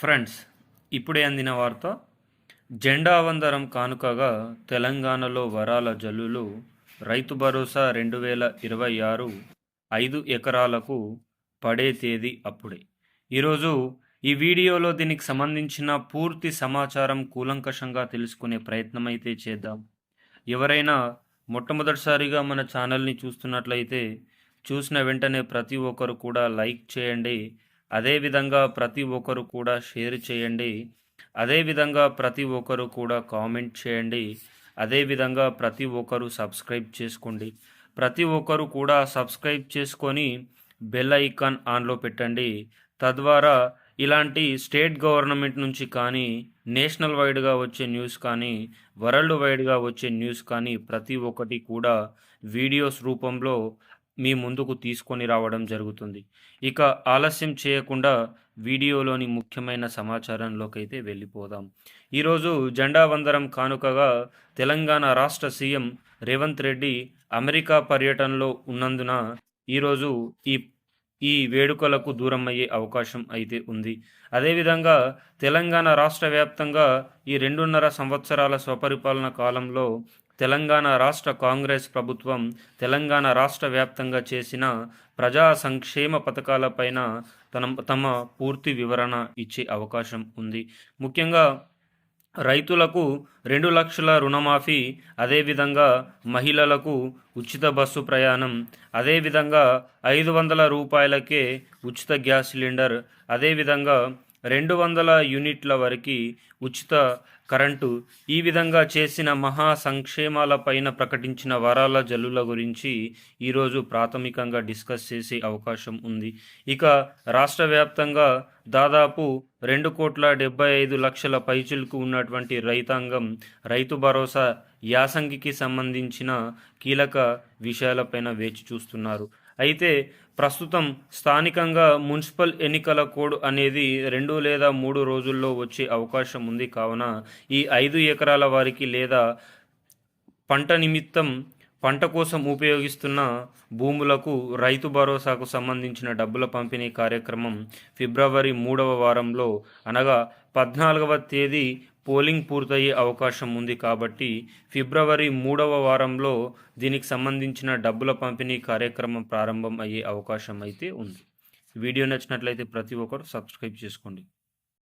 Friends ఇప్పుడే అందిన వార్త జెండా వందరం కానుకగా తెలంగాణలో వరాల జల్లులు రైతు భరోసా రెండు వేల ఇరవై ఆరు ఐదు ఎకరాలకు పడే తేదీ అప్పుడే. ఈరోజు ఈ వీడియోలో దీనికి సంబంధించిన పూర్తి సమాచారం కూలంకషంగా తెలుసుకునే ప్రయత్నం అయితే చేద్దాం. ఎవరైనా మొట్టమొదటిసారిగా మన ఛానల్ని చూస్తున్నట్లయితే చూసిన వెంటనే ప్రతి ఒక్కరు కూడా లైక్ చేయండి అదేవిధంగా ప్రతి ఒక్కరు కూడా షేర్ చేయండి. అదేవిధంగా ప్రతి ఒక్కరు కూడా కామెంట్ చేయండి. అదేవిధంగా ప్రతి ఒక్కరు సబ్స్క్రైబ్ చేసుకోండి. ప్రతి ఒక్కరు కూడా సబ్స్క్రైబ్ చేసుకొని బెల్ ఐకాన్ ఆన్లో పెట్టండి. తద్వారా ఇలాంటి స్టేట్ గవర్నమెంట్ నుంచి కానీ నేషనల్ వైడ్గా వచ్చే న్యూస్ కానీ వరల్డ్ వైడ్గా వచ్చే న్యూస్ కానీ ప్రతి ఒక్కటి కూడా వీడియోస్ రూపంలో మీ ముందుకు తీసుకొని రావడం జరుగుతుంది. ఇక ఆలస్యం చేయకుండా వీడియోలోని ముఖ్యమైన సమాచారంలోకైతే వెళ్ళిపోదాం. ఈరోజు జెండా వందరం కానుకగా తెలంగాణ రాష్ట్ర సీఎం రేవంత్ రెడ్డి అమెరికా పర్యటనలో ఉన్నందున ఈరోజు ఈ ఈ వేడుకలకు దూరం అయ్యే అవకాశం అయితే ఉంది. అదేవిధంగా తెలంగాణ రాష్ట్ర వ్యాప్తంగా ఈ రెండున్నర సంవత్సరాల స్వపరిపాలన కాలంలో తెలంగాణ రాష్ట్ర కాంగ్రెస్ ప్రభుత్వం తెలంగాణ రాష్ట్ర వ్యాప్తంగా చేసిన ప్రజా సంక్షేమ పథకాలపైన తన తమ పూర్తి వివరణ ఇచ్చే అవకాశం ఉంది. ముఖ్యంగా రైతులకు రెండు లక్షల రుణమాఫీ అదేవిధంగా మహిళలకు ఉచిత బస్సు ప్రయాణం అదేవిధంగా ఐదు వందల రూపాయలకే ఉచిత గ్యాస్ సిలిండర్ అదేవిధంగా రెండు వందల యూనిట్ల వరకు ఉచిత కరెంటు ఈ విధంగా చేసిన మహా సంక్షేమాలపైన ప్రకటించిన వరాల జల్లుల గురించి ఈరోజు ప్రాథమికంగా డిస్కస్ చేసే అవకాశం ఉంది. ఇక రాష్ట్ర వ్యాప్తంగా దాదాపు రెండు కోట్ల డెబ్బై ఐదు లక్షల పైచులకు ఉన్నటువంటి రైతాంగం రైతు భరోసా యాసంగికి సంబంధించిన కీలక విషయాలపైన వేచి చూస్తున్నారు. అయితే ప్రస్తుతం స్థానికంగా మున్సిపల్ ఎన్నికల కోడ్ అనేది రెండు లేదా మూడు రోజుల్లో వచ్చే అవకాశం ఉంది. కావున ఈ ఐదు ఎకరాల వారికి లేదా పంట నిమిత్తం పంట కోసం ఉపయోగిస్తున్న భూములకు రైతు భరోసాకు సంబంధించిన డబ్బుల పంపిణీ కార్యక్రమం ఫిబ్రవరి మూడవ వారంలో అనగా పద్నాలుగవ తేదీ పోలింగ్ పూర్తయ్యే అవకాశం ఉంది కాబట్టి ఫిబ్రవరి మూడవ వారంలో దీనికి సంబంధించిన డబ్బుల పంపిణీ కార్యక్రమం ప్రారంభం అయ్యే అవకాశం అయితే ఉంది. వీడియో నచ్చినట్లయితే ప్రతి ఒక్కరు సబ్స్క్రైబ్ చేసుకోండి.